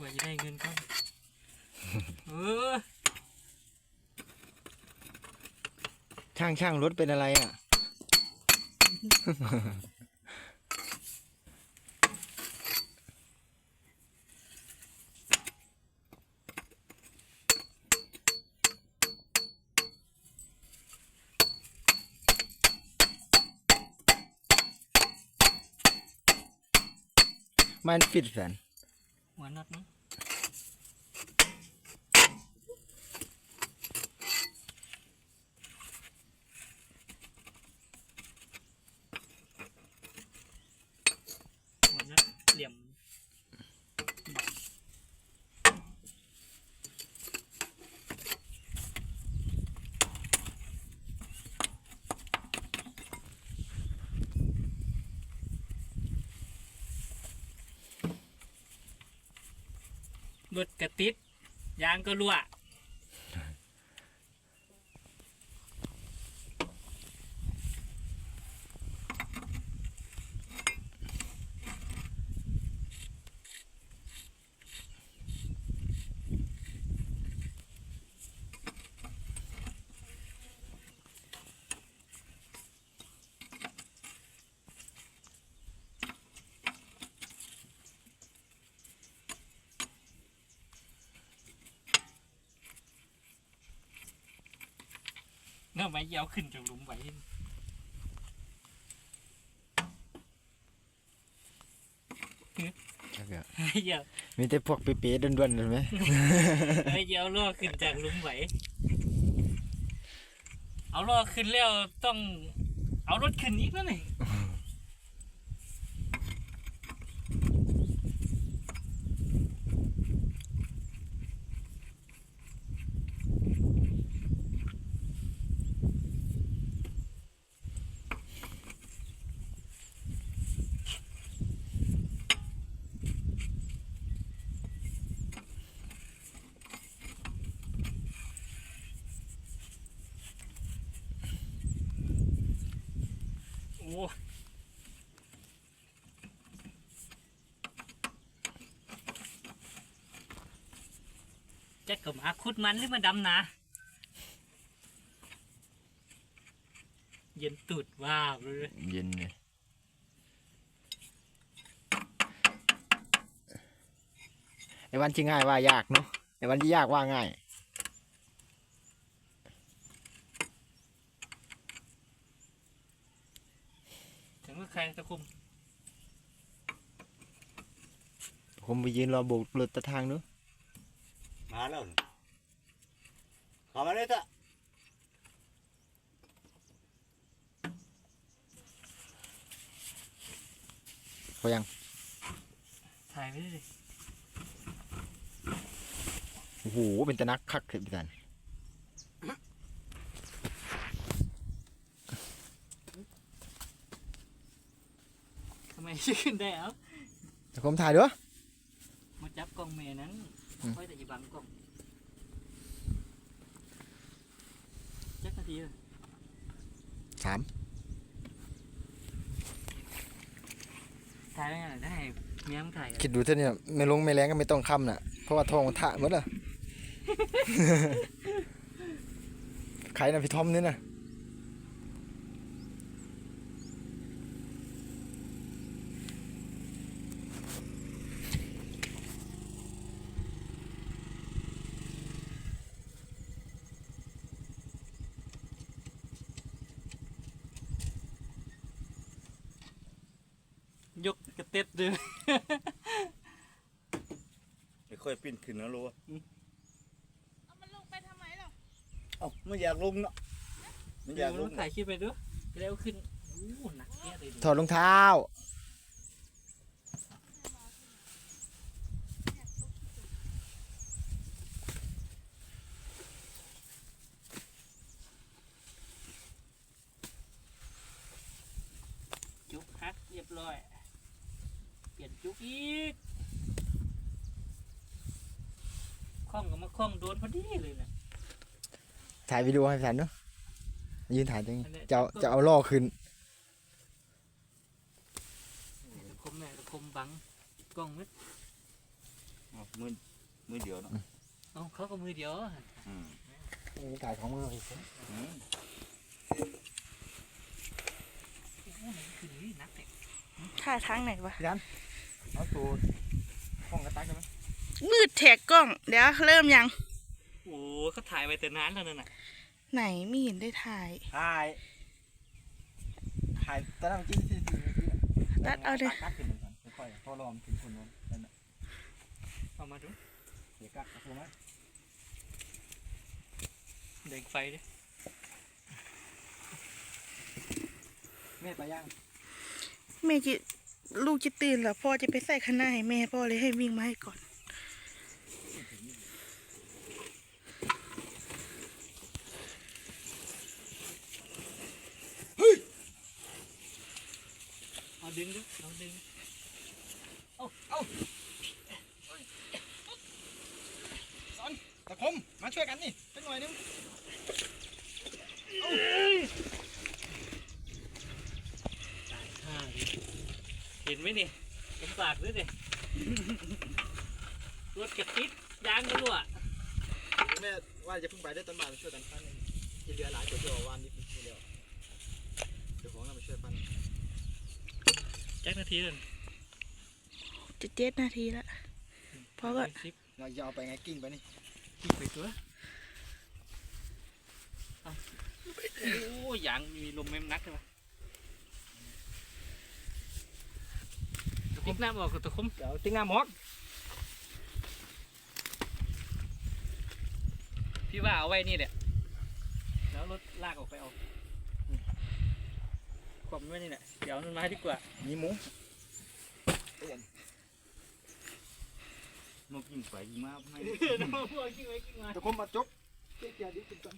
ว่าจะได้เงินเขาเออช่างช่างรถเป็นอะไรอะมันฟิตแฟน หัวน็อตมั้งหัวน็อตเหลี่ยม รถกระติดยางก็รั่ว เนื่อไม้ยาวขึ้นจากหลุมไว้เยาวมีแต่พวกเป๊ะๆด้วนๆเห็นไหมไม้ยาวล่อขึ้นจากหลุมไว้เอาล่อขึ้นแล้วต้อง เอารถขึ้นอีกแล้วนี่ จ็คกับหมาคุดมันหรือมาดำนาเย็นตุดว้าวเลยเย็นเลยไอ้วันที่ง่ายว่ายากเนาะไอ้วันที่ยากว่าง่าย ถึงว่าใครตะคุมผมไปยืนรอโบกรถตะทางเนู้นมาแล้วนี่เข้ามาเลยเถอะพอยังถ่ายไม่ได้เลยโอ้โหเป็นตะนักคักเถิดพี่ตัน ทำไมชื่อขึ้นได้เอ้าแต่ผมถ่ายด้วย มาจับกล้องเมย์นั้นอืม ค่อยแต่อีบังกล้องจักนาทีเลยสามถ่ายได้ไงล่ะได้เมียมึงถ่ายกันคิดดูเท่านี้น่ะไม่ลงไม่แรงก็ไม่ต้องค้ำน่ะ เพราะว่าทองมันทะหมดอะใครนะพี่ทอมนี่นะ ย กกระเต็ดเลยไม่ค่อยปิ้นขึ้นนะรู้ว่าเอามันลงไปทำไมหรอเอ้าไม่อยากลงเนาะไม่อยากลเดี๋วงถ่ายคลิปไปด้วยแล้วขึ้นโอ้หนักแย่เลยดูถอดรองเท้า จุกฮักเรียบร้อยเปลี่ยน จุกอีกคล้องกับมาคล้องโดนพอดีเลยนะถ่ายวิดีโอให้แฟนเนาะยืนถ่ายตรงนี้อันเนี้ยจะเอาจะเอาล่อขึ้นตะคมแม่ตะคมบังกล้องนิดเอามือมือเดียวเนาะเอ้าเขาก็มือเดียวอืมมีถ่ายของมืออีกอืมโอ้มันคือนี่นักเนี่ยท่าทางไหนวะ เอาตัวห้องกระตักได้ไหมมืดแถกกล้อง เดี๋ยวเริ่มยัง โอ้เขาถ่ายไว้แต่นานแล้วนั่นน่ะไหนไม่เห็นได้ถ่าย ถ่าย ถ่ายตอนนั้นเมื่อกี้ที่ที่เมื่อกี้ตัดเอาเด้อตักขึ้นหนึ่งก่อนค่อยๆพอรอมนถึงคนนู้นนั่นน่ะเอามาดูเดี๋ยวกักเอาตัวมาเด็กไฟดิแม่ไปย่างแม่จะ ลูกจะตื่นแล้วพ่อจะไปใส่ข้างหน้าให้แม่พ่อเลยให้วิ่งมาให้ก่อนเอาดึงดูเอาดึงตะคมมาช่วยกันนี่สักหน่อยนึง อ่าดิเห็น ไหมนี่ผมฝากด้วยดิรถกระติดยางก็รั่วแม่ว่าจะเพิ่งไปได้ต้นมาช่วยกันปั้นที่เรือหลายตัวที่ว่าวันนี้เดียวเดี๋ยวของเรามาช่วยปั้นแจ็คนาทีเลยจะเจ็ดนาทีละเพราะว่าสิบเราจะเอาไปไงกิ้งไปนี่กี่ไปตัวเอาโอ้ยางมีลมแม่มนักใช่ไหม ติ๊กน้ำออกกับตะคมเดี๋ยวติ้งหน้าหมอกพี่ว่าเอาไว้นี่แหละแล้วรถลากออกไปเอาความไว้นี่แหละเดี๋ยวมันมาดีกว่ามีหมูนกยิงไปยิงมาไม่น้องพวกกิ้งไว้กิ้งมาตะคมมาจกเจ๊เกียร์ดิกินก่อน